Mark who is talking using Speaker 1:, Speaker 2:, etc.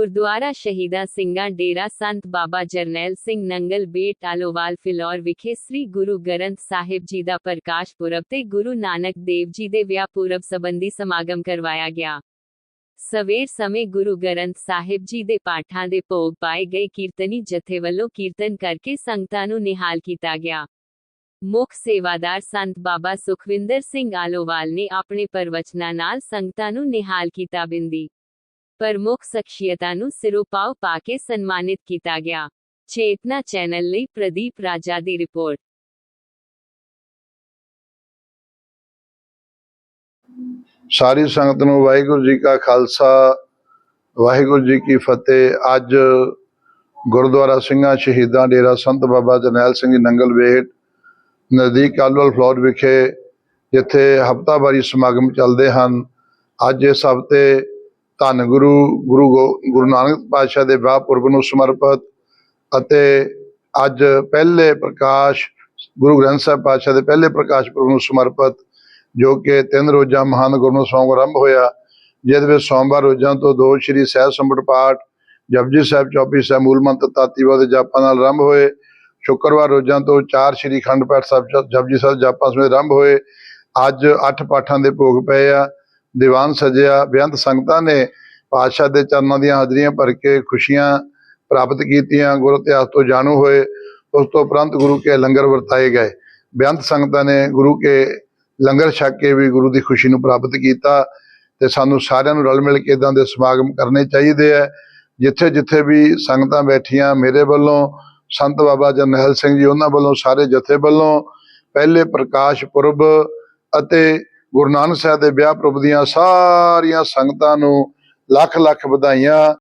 Speaker 1: ਗੁਰਦੁਆਰਾ ਸ਼ਹੀਦਾਂ ਸਿੰਘਾਂ ਡੇਰਾ ਸੰਤ ਬਾਬਾ ਜਰਨੈਲ ਸਿੰਘ ਨੰਗਲ ਬੇਟ ਆਲੋਵਾਲ ਫਿਲੌਰ ਵਿਖੇ ਸ੍ਰੀ ਗੁਰੂ ਗ੍ਰੰਥ ਸਾਹਿਬ ਜੀ ਦਾ ਪ੍ਰਕਾਸ਼ ਪੁਰਬ ਤੇ ਗੁਰੂ ਨਾਨਕ ਦੇਵ ਜੀ ਦੇ ਵਿਆਹ ਪੁਰਬ ਸੰਬੰਧੀ ਸਮਾਗਮ ਕਰਵਾਇਆ ਗਿਆ। ਸਵੇਰ ਸਮੇਂ ਗੁਰੂ ਗ੍ਰੰਥ ਸਾਹਿਬ ਜੀ ਦੇ ਪਾਠਾਂ ਦੇ ਭੋਗ ਪਾਏ ਗਏ ਕੀਰਤਨੀ ਜਥੇ ਵੱਲੋਂ ਕੀਰਤਨ ਕਰਕੇ ਸੰਗਤਾਂ ਨੂੰ ਨਿਹਾਲ ਕੀਤਾ ਗਿਆ। ਮੁੱਖ ਸੇਵਾਦਾਰ ਸੰਤ ਬਾਬਾ ਸੁਖਵਿੰਦਰ ਸਿੰਘ ਆਲੋਵਾਲ ਨੇ ਆਪਣੇ ਪ੍ਰਵਚਨਾਂ ਨਾਲ ਸੰਗਤਾਂ ਨੂੰ ਨਿਹਾਲ ਕੀਤਾ ਬਿੰਦੀ। ਪ੍ਰਮੁੱਖ ਸ਼ਖਸੀਅਤਾਂ ਨੂੰ ਸਿਰੋਪਾਓ ਪਾ ਕੀਤਾ ਗਿਆ। ਚੇਤਨਾ ਚੈਨਲ ਲਈ ਪ੍ਰਦੀਪ ਰਾਜਾ ਦੀ
Speaker 2: ਸਾਰੀ ਸੰਗਤ ਨੂੰ ਵਾਹਿਗੁਰੂ ਜੀ ਕਾ ਖਾਲਸਾ, ਵਾਹਿਗੁਰੂ ਜੀ ਕੀ ਫਤਿਹ। ਅੱਜ ਗੁਰਦੁਆਰਾ ਸਿੰਘਾਂ ਸ਼ਹੀਦਾਂ ਡੇਰਾ ਸੰਤ ਬਾਬਾ ਜਰਨੈਲ ਸਿੰਘ ਨੰਗਲ ਵੇਟ, ਨਜ਼ਦੀਕ ਕਾਲਵਲ ਫਲੋਰ ਵਿਖੇ ਜਿੱਥੇ ਹਫਤਾਵਾਰੀ ਸਮਾਗਮ ਚੱਲਦੇ ਹਨ। ਅੱਜ ਇਸ ਹਫ਼ਤੇ ਧੰਨ ਗੁਰੂ ਗੁਰੂ ਗੋ- ਗੁਰੂ ਨਾਨਕ ਪਾਤਸ਼ਾਹ ਦੇ ਵਿਆਹ ਪੁਰਬ ਨੂੰ ਸਮਰਪਿਤ ਅਤੇ ਅੱਜ ਪਹਿਲੇ ਪ੍ਰਕਾਸ਼ ਗੁਰੂ ਗ੍ਰੰਥ ਸਾਹਿਬ ਪਾਤਸ਼ਾਹ ਦੇ ਪਹਿਲੇ ਪ੍ਰਕਾਸ਼ ਪੁਰਬ ਨੂੰ ਸਮਰਪਿਤ, ਜੋ ਕਿ ਤਿੰਨ ਰੋਜ਼ਾ ਮਹਾਨ ਗੁਰੂ ਸੌਂਗ ਆਰੰਭ ਹੋਇਆ, ਜਿਹਦੇ ਵਿੱਚ ਸੋਮਵਾਰ ਰੋਜ਼ਾਂ ਤੋਂ ਦੋ ਸ਼੍ਰੀ ਸਹਿਜ ਸੰਪਟ ਪਾਠ, ਜਪਜੀ ਸਾਹਿਬ, ਚੌਪੀ ਸਾਹਿਬ, ਮੂਲ ਮੰਤਰ ਤਾਤੀਵਾ ਦੇ ਜਾਪਾਂ ਨਾਲ ਆਰੰਭ ਹੋਏ। ਸ਼ੁੱਕਰਵਾਰ ਰੋਜ਼ਾਂ ਤੋਂ ਚਾਰ ਸ਼੍ਰੀ ਖੰਡ ਪਾਠ ਸਾਹਿਬ, ਜਪਜੀ ਸਾਹਿਬ, ਜਾਪਾਂ ਸਮੇਤ ਆਰੰਭ ਹੋਏ। ਅੱਜ ਅੱਠ ਪਾਠਾਂ ਦੇ ਭੋਗ ਪਏ ਆ। ਦੀਵਾਨ ਸਜਿਆ, ਬੇਅੰਤ ਸੰਗਤਾਂ ਨੇ ਪਾਤਸ਼ਾਹ ਦੇ ਚਰਨਾਂ ਦੀਆਂ ਹਾਜ਼ਰੀਆਂ ਭਰ ਕੇ ਖੁਸ਼ੀਆਂ ਪ੍ਰਾਪਤ ਕੀਤੀਆਂ, ਗੁਰੂ ਇਤਿਹਾਸ ਤੋਂ ਜਾਣੂ ਹੋਏ, ਉਸ ਤੋਂ ਉਪਰੰਤ ਗੁਰੂ ਕੇ ਲੰਗਰ ਵਰਤਾਏ ਗਏ। ਬੇਅੰਤ ਸੰਗਤਾਂ ਨੇ ਗੁਰੂ ਕੇ ਲੰਗਰ ਛਕ ਕੇ ਵੀ ਗੁਰੂ ਦੀ ਖੁਸ਼ੀ ਨੂੰ ਪ੍ਰਾਪਤ ਕੀਤਾ ਤੇ ਸਾਨੂੰ ਸਾਰਿਆਂ ਨੂੰ ਰਲ ਮਿਲ ਕੇ ਇਦਾਂ ਦੇ ਸਮਾਗਮ ਕਰਨੇ ਚਾਹੀਦੇ ਆ, ਜਿੱਥੇ ਜਿੱਥੇ ਵੀ ਸੰਗਤਾਂ ਬੈਠੀਆਂ ਮੇਰੇ ਵੱਲੋਂ, ਸੰਤ ਬਾਬਾ ਜਰਨੈਲ ਸਿੰਘ ਜੀ ਉਹਨਾਂ ਵੱਲੋਂ ਸਾਰੇ ਜਥੇ ਵੱਲੋਂ, ਪਹਿਲੇ ਪ੍ਰਕਾਸ਼ ਪੁਰਬ ਅਤੇ ਗੁਰੂ ਨਾਨਕ ਸਾਹਿਬ ਦੇ ਵਿਆਹ ਪੁਰਬ ਦੀਆਂ ਸਾਰੀਆਂ ਸੰਗਤਾਂ ਨੂੰ ਲੱਖ ਲੱਖ ਵਧਾਈਆਂ।